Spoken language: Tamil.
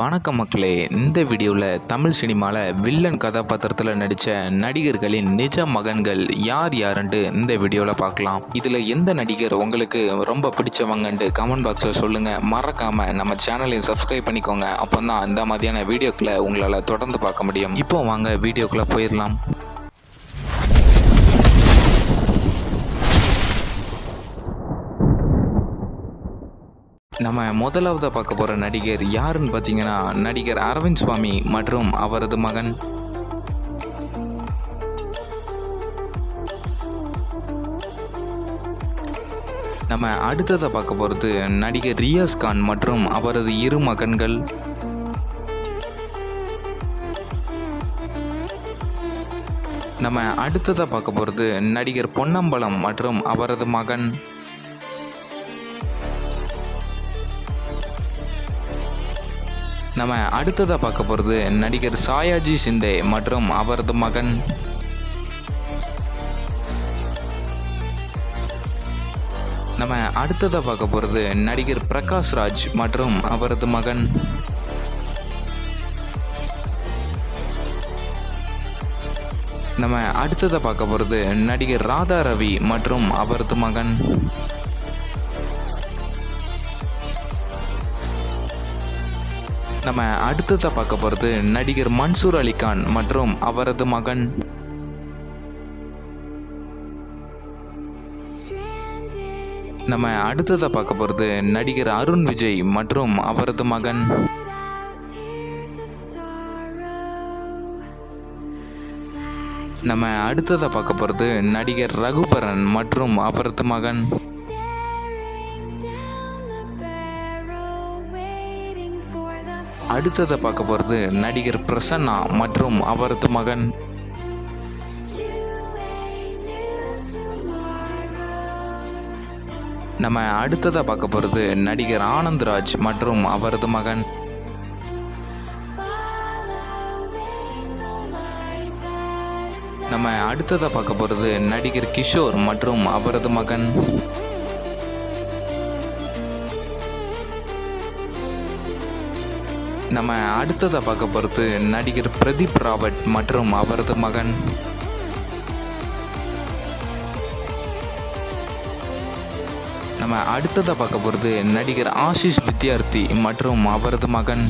வணக்கம் மக்களே. இந்த வீடியோவில் தமிழ் சினிமாவில் வில்லன் கதாபாத்திரத்தில் நடித்த நடிகர்களின் நிஜ மகன்கள் யார் யாருன்ட்டு இந்த வீடியோவில் பார்க்கலாம் இதில் எந்த நடிகர் உங்களுக்கு ரொம்ப பிடிச்சவங்கன்ட்டு கமெண்ட் பாக்ஸில் சொல்லுங்கள் மறக்காமல் நம்ம சேனலையும் சப்ஸ்கிரைப் பண்ணிக்கோங்க. அப்போ தான் இந்த மாதிரியான வீடியோக்களை உங்களால் தொடர்ந்து பார்க்க முடியும். இப்போ வாங்க வீடியோக்குள்ளே போயிடலாம். நம்ம முதலாவது பார்க்க போகிற நடிகர் யாருன்னு பார்த்தீங்கன்னா நடிகர் அரவிந்த் சுவாமி மற்றும் அவரது மகன். நம்ம அடுத்ததை பார்க்க போகிறது நடிகர் ரியாஸ் கான் மற்றும் அவரது இரு மகன்கள். நம்ம அடுத்ததை பார்க்க போகிறது நடிகர் பொன்னம்பலம் மற்றும் அவரது மகன். நம்ம அடுத்ததாக பார்க்க போகிறது நடிகர் சாயாஜி சிந்தே மற்றும் அவரது மகன். நம்ம அடுத்ததாக பார்க்க போகிறது நடிகர் பிரகாஷ் ராஜ் மற்றும் அவரது மகன். நம்ம அடுத்ததாக பார்க்க போகிறது நடிகர் ராதா ரவி மற்றும் அவரது மகன். நம்ம அடுத்ததாக பார்க்க போகிறது நடிகர் மன்சூர் அலிகான் மற்றும் அவரது மகன். நம்ம அடுத்ததாக பார்க்க போகிறது நடிகர் அருண் விஜய் மற்றும் அவரது மகன். நம்ம அடுத்ததாக பார்க்க போகிறது நடிகர் ரகுபரன் மற்றும் அவரது மகன். அடுத்ததை பார்க்க போகிறது நடிகர் பிரசன்னா மற்றும் அவரது மகன். நம்ம அடுத்ததாக பார்க்க போகிறது நடிகர் ஆனந்த்ராஜ் மற்றும் அவரது மகன். நம்ம அடுத்ததாக பார்க்க போகிறது நடிகர் கிஷோர் மற்றும் அவரது மகன். நம்ம அடுத்ததை பார்க்க போகிறது நடிகர் பிரதீப் ராவட் மற்றும் அவரது மகன். நம்ம அடுத்ததாக பார்க்க போகிறது நடிகர் ஆஷிஷ் வித்யார்த்தி மற்றும் அவரது மகன்.